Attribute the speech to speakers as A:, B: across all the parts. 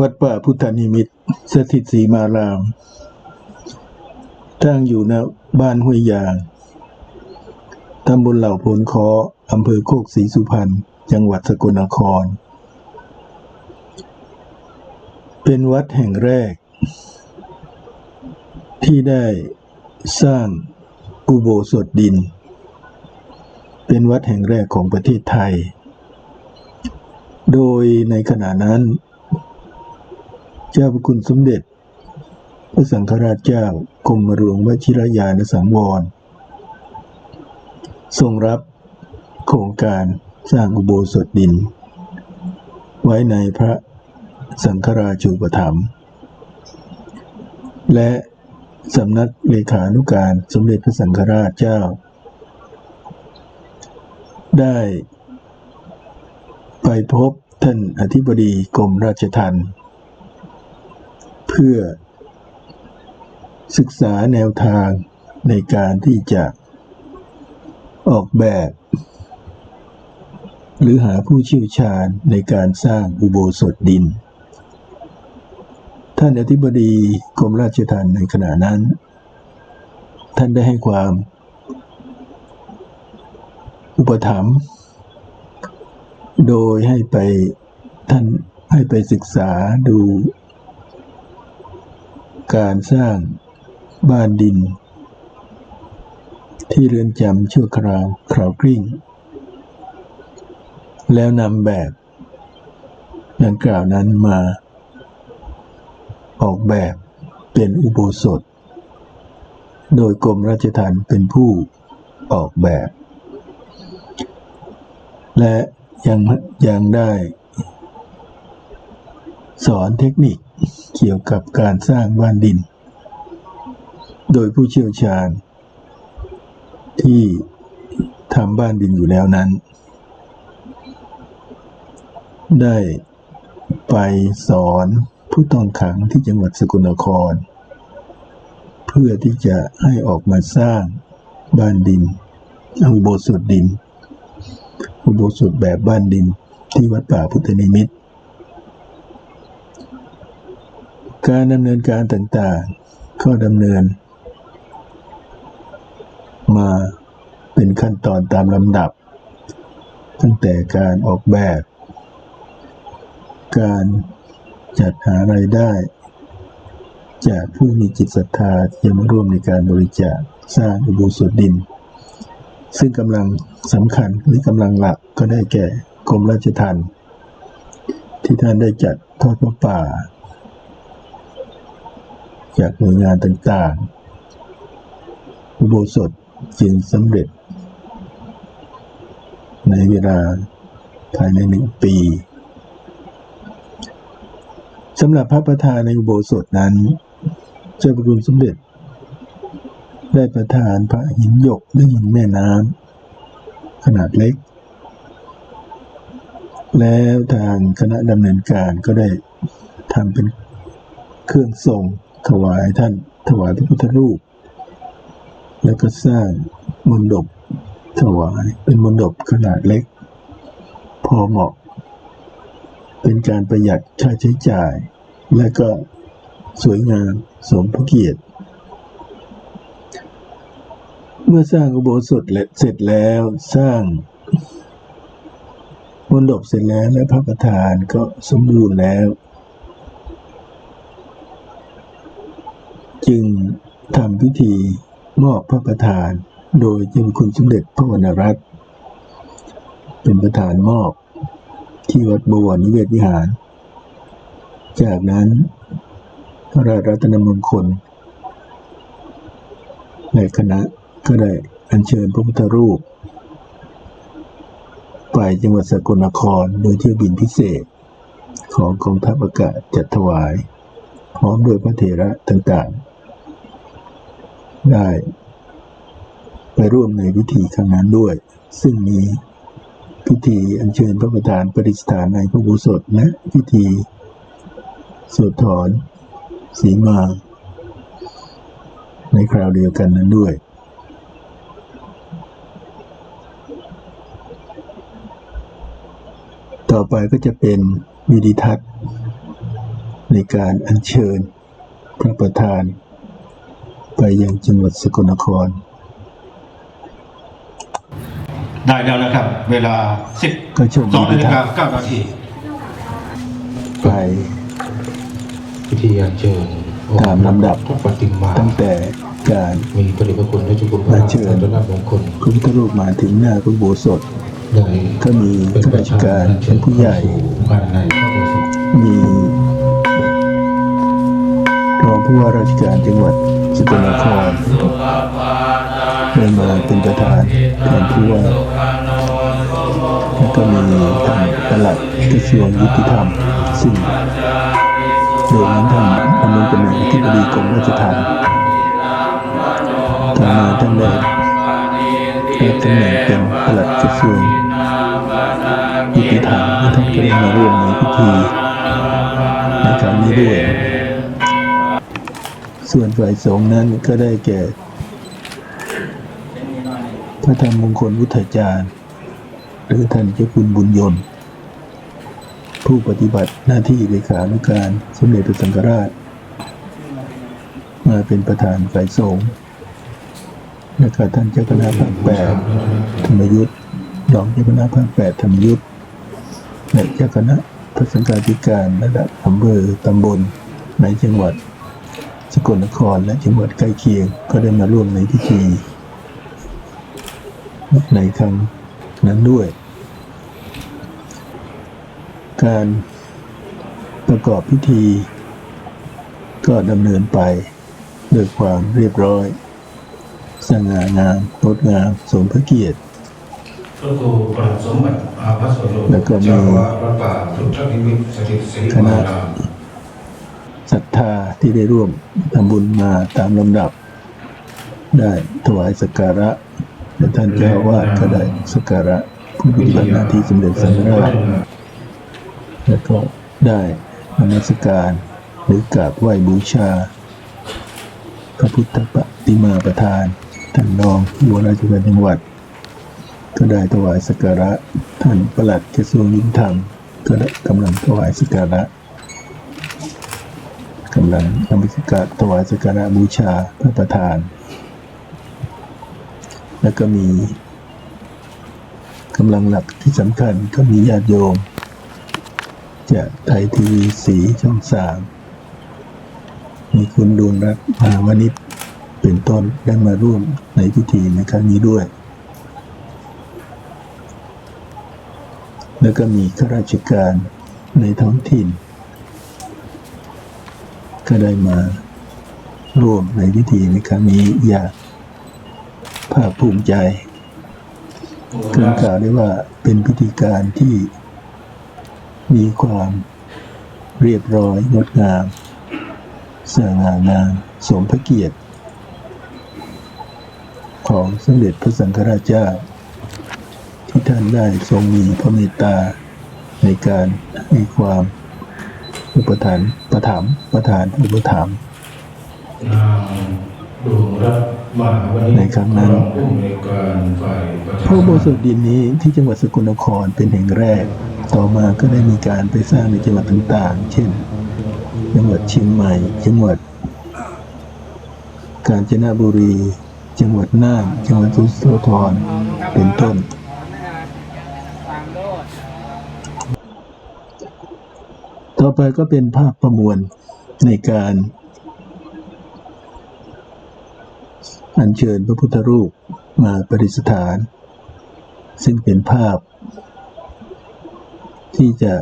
A: วัดป่าพุทธนิมิตสถิตศรีมาราม ตั้งอยู่ณบ้านห้วยยาง ตำบลเหล่าพนคออำเภอโคกศรีสุพรรณ จังหวัดสกลนคร เป็นวัดแห่งแรก ที่ได้สร้างอุโบสถดิน เป็นวัดแห่งแรกของประเทศไทย โดยในขณะนั้น เจ้าพระคุณสมเด็จ พระสังฆราชเจ้ากรมหลวงวชิรยานสังวร ทรงรับโครงการสร้างอุโบสถดิน ไว้ในพระสังฆราชูปถัมภ์และสำนักเลขานุการสมเด็จพระสังฆราชเจ้า ได้ไปพบท่านอธิบดีกรมราชทัณฑ์ พื่อศึกษาแนวทางในการที่จะออกแบบ หรือหาผู้เชี่ยวชาญในการสร้างอุโบสถดิน ท่านอธิบดีกรมราชทัณฑ์ในขณะนั้น ท่านได้ให้ความ อุปถัมภ์โดยให้ไปท่านให้ไปศึกษาดู การสร้างบ้านดิน ที่เรือนจำชั่วคราวคราวกริ่งแล้วนำแบบดังกล่าวนั้นมาออกแบบเป็นอุโบสถ โดยกรมราชทัณฑ์เป็นผู้ออกแบบ และยังยังได้สอนเทคนิค เกี่ยวกับการสร้างบ้านดิน โดยผู้เชี่ยวชาญ ที่ทำบ้านดินอยู่แล้วนั้น ได้ไปสอนผู้ต้องขังที่จังหวัดสกลนคร เพื่อที่จะให้ออกมาสร้างบ้านดินอุโบสถดิน อุโบสถแบบบ้านดินที่วัดป่าพุทธนิมิตร การดำเนินการต่างๆ ก็ดำเนิน มาเป็นขั้นตอนตามลำดับ ตั้งแต่การออกแบบ การจัดหารายได้ จากผู้มีจิตศรัทธาที่จะมาร่วมในการบริจาคสร้างอุโบสถดิน ซึ่งกำลังสำคัญหรือกำลังหลักก็ได้แก่กรมราชทัณฑ์ที่ท่านได้จัดทอดพระป่า จากหน่วยงานต่างๆอุโบสถจึงสำเร็จ ในเวลาภายในหนึ่งปีสำหรับพระประธานในอุโบสถนั้น เจ้าพระคุณสมเด็จ ได้ประทานพระหินหยกและหินแม่น้ำขนาดเล็ก แล้วทางคณะดำเนินการก็ได้ทำเป็นเครื่องทรง ถวายท่าน ถวายพระพุทธรูป แล้วก็สร้างมณฑปถวายเป็นมณฑปขนาดเล็ก พอเหมาะ เป็นการประหยัดค่าใช้จ่าย และก็สวยงามสมพระเกียรติ เมื่อสร้างอุโบสถเสร็จแล้วสร้างมณฑปเสร็จแล้วและพระประธานก็สมบูรณ์แล้ว จึงทำ พิธีมอบพระประธาน โดยเจ้าคุณสมเด็จพระวรรณรัตน์เป็นประธานมอบที่วัดบวรนิเวศวิหาร จากนั้นพระราชรัตนมงคล ในคณะก็ได้อัญเชิญพระพุทธรูป ไปจังหวัดสกลนครโดยเที่ยวบินพิเศษ ของกองทัพอากาศจัดถวาย พร้อมด้วยพระเถระต่างๆ ได้ ไปร่วมในพิธีครั้งนั้นด้วย ซึ่งมีพิธีอัญเชิญพระประธานประดิษฐานในพระอุสถและพิธีสวดถอนสีมา ในคราวเดียวกันนั้นด้วย ต่อไปก็จะเป็นวิดิทัศน์ในการอัญเชิญพระประธาน ไปยังจังหวัดสกลนคร
B: ได้แล้วนะครับ เวลาสิบ
A: ก็โชค
B: ส
A: ดี
B: องนาฬิ
A: นะค
B: กา
A: รับ
B: เก้านาที
A: ไป
C: พิธีอัญเชิญ
A: ตามลำดับ
C: พระปฏิมา
A: ตั้งแต่การ
C: มีพระเดชพระคุณและจุกุลพ
A: อั
C: ระ
A: ญเชิญ
C: รัตนมงคล
A: พระพุทธรูปมาถึงหน้าพระอุโบสถ
C: ได้
A: ก็มี
C: เป็น
A: ข้า
C: ประ
A: ราช
C: ธาน
A: การ
C: อัญเชิ
A: เป็น
C: ญ
A: ผู้ใหญ่
C: เข้าสู่ภายในพระอุโบสถ
A: มีรองผู้ว่าราชการจังหวัด สกลนครได้มาเป็นประธานแทนผู้ว่าแล้วก็มีท่านปลัดกระทรวงยุติธรรมซึ่งโดยนั้นท่านดำรงตำแหน่งอธิบดีกรมราชทัณฑ์ต่อมาท่านได้รับตำแหน่งเป็นปลัดกระทรวงยุติธรรมและท่านก็ได้มาร่วมในพิธีในครั้งนี้ด้วย ส่วนฝ่ายสงฆ์นั้นก็ได้แก่ พระธรรมมงคลวุฒาจารย์หรือท่านเจ้าคุณบุญยนต์ ผู้ปฏิบัติหน้าที่เลขานุการสมเด็จพระสังฆราช มาเป็นประธานฝ่ายสงฆ์และก็ท่านเจ้าคณะภาคแปดธรรมยุทธ์รองเจ้าคณะภาคแปดธรรมยุทธ์และเจ้าคณะพระสังฆาธิการระดับอำเภอตำบลในจังหวัด สกลนครและจังหวัดใกล้เคียงก็ได้มาร่วมในพิธี ในครั้งนั้นด้วย การประกอบพิธี ก็ดำเนินไปด้วยความเรียบร้อย สง่างามงดงามสมพระเกียรติ
C: พระครูปราบสมบัติอาภัสโล
A: แล้วก็มี
C: เจ้าอาวาสวัดป่าพุทธนิมิตรสถิตศรี
A: คณะ
C: มาราม
A: ศรัท ธาที่ได้ร่วมทำบุญมาตามลำดับ ได้ถวายสักการะและท่านเจ้าวาสก็ได้สักการะผู้ปฏิบัติหน้าที่สมเด็จสังฆราชแล้วก็ได้นมัสการหรือกราบไหว้บูชา พระพุทธปฏิมาประธานท่านรองผู้ว่าราชการจังหวัด ก็ได้ถวายสักการะ ท่านประหลัดกระทรวงยุติธรรมก็ได้กำลังถวายสักการะ กำลังนำสักการะถวายสักการะบูชาพระประธาน แล้วก็มีกำลังหลักที่สำคัญก็มีญาติโยมจากไทยทีวีสีช่องสามมีคุณดวงรัตน์มาวนิชเป็นต้นได้มาร่วมในพิธีในครั้งนี้ด้วย แล้วก็มีข้าราชการในท้องถิ่น ก็ได้มาร่วมในพิธีในครั้งนี้อย่างภาคภูมิใจเกินกล่าวได้ว่าเป็นพิธีการที่มีความเรียบร้อยงดงามสง่างามสมพระเกียรติ ของสมเด็จพระสังฆราชเจ้า ที่ท่านได้ทรงมีพระเมตตาในการให้ความ อุปถัมภ์ประถมภ์ประทานอุปถัมภ์
C: นางดวงรัตน์มหาวณิช
A: ในครั้งนั้น
C: รองผู้อำนวยการฝ่ายประชา
A: พระอุโบสถดินนี้ที่จังหวัดสกลนครเป็นแห่งแรก ต่อมาก็ได้มีการไปสร้างในจังหวัดต่างๆ เช่น จังหวัดเชียงใหม่ จังหวัด กาญจนบุรี จังหวัดน่าน จังหวัดสุโขทัยเป็นต้น ต่อไปก็เป็นภาพประมวลในการอัญเชิญพระพุทธรูปมาประดิษฐาน ซึ่งเป็นภาพ ที่จะ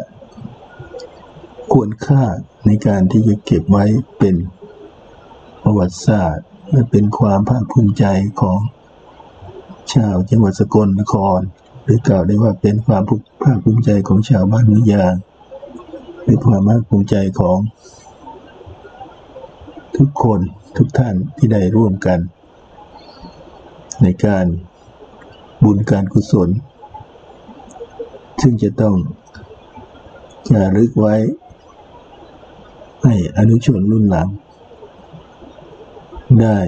A: ควรค่าในการที่จะเก็บไว้เป็นประวัติศาสตร์และเป็นความภาคภูมิใจของชาวจังหวัดสกลนคร หรือกล่าวได้ว่าเป็นความภาคภูมิใจของชาวบ้านนิยาง หรือความภาคภูมิใจของทุกคนทุกท่านที่ได้ร่วมกัน ในการบุญการกุศล ซึ่งจะต้องจารึกไว้ ให้อนุชนรุ่นหลัง ได้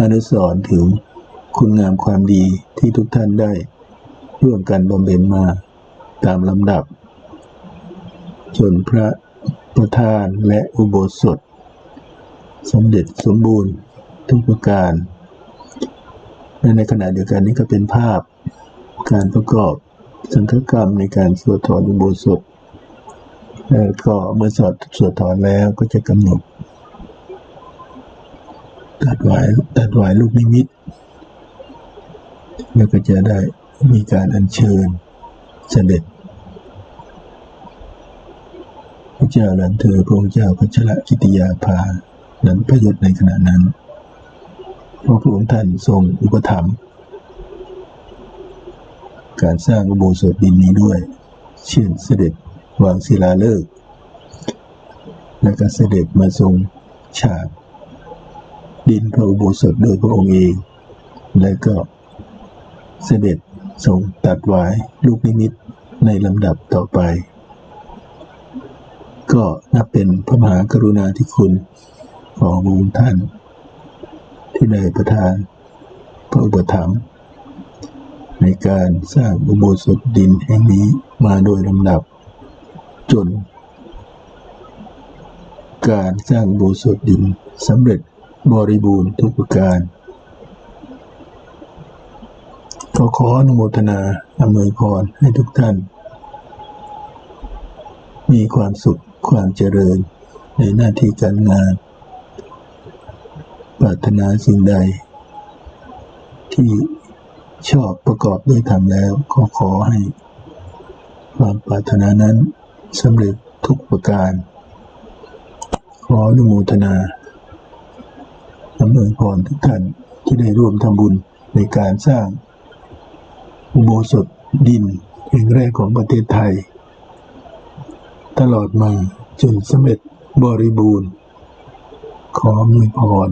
A: อนุสรณ์ถึงคุณงามความดีที่ทุกท่านได้ร่วมกันบำเพ็ญมาตามลำดับ จนพระประธานและอุโบสถสำเร็จสมบูรณ์ทุกประการและในขณะเดียวกันนี้ก็เป็นภาพการประกอบสังฆกรรมในการสวดถอนอุโบสถแล้วก็เมื่อสวดสวดถอนแล้วก็จะกำหนดตัดหวายตัดหวายลูกนิมิต แล้วก็จะได้มีการอัญเชิญเสด็จ พระ เจ้าหลันเธอพระเจ้าพัชรกิติยาภานั้นพยศในขณะนั้นเพราะพระองค์ท่านทรงอุปถัมภ์การสร้างอุโบสถดินนี้ด้วย เช่นเสด็จวางศิลาฤกษ์และก็เสด็จมาทรงฉาบดินพระอุโบสถโดยพระองค์เอง และก็เสด็จทรงตัดไว้ลูกนิมิตในลำดับต่อไป ก็นับเป็นพระมหากรุณาธิคุณของพระองค์ท่าน ที่ได้ประทานพระอุปถัมภ์ในการสร้างอุโบสถดินแห่งนี้มาโดยลำดับ จน การสร้างอุโบสถดินสำเร็จบริบูรณ์ทุกประการขอขออนุโมทนาอำนวยพรให้ทุกท่าน มีความสุข ความเจริญในหน้าที่การงาน ปรารถนาสิ่งใด ที่ชอบประกอบด้วยธรรมแล้วก็ขอให้ ความปรารถนานั้นสำเร็จทุกประการ ขออนุโมทนาอำนวยพรทุกท่านที่ได้ร่วมทำบุญในการสร้างอุโบสถดินแห่งแรกของประเทศไทย ตลอดมาจนสำเร็จบริบูรณ์ ขอมีพร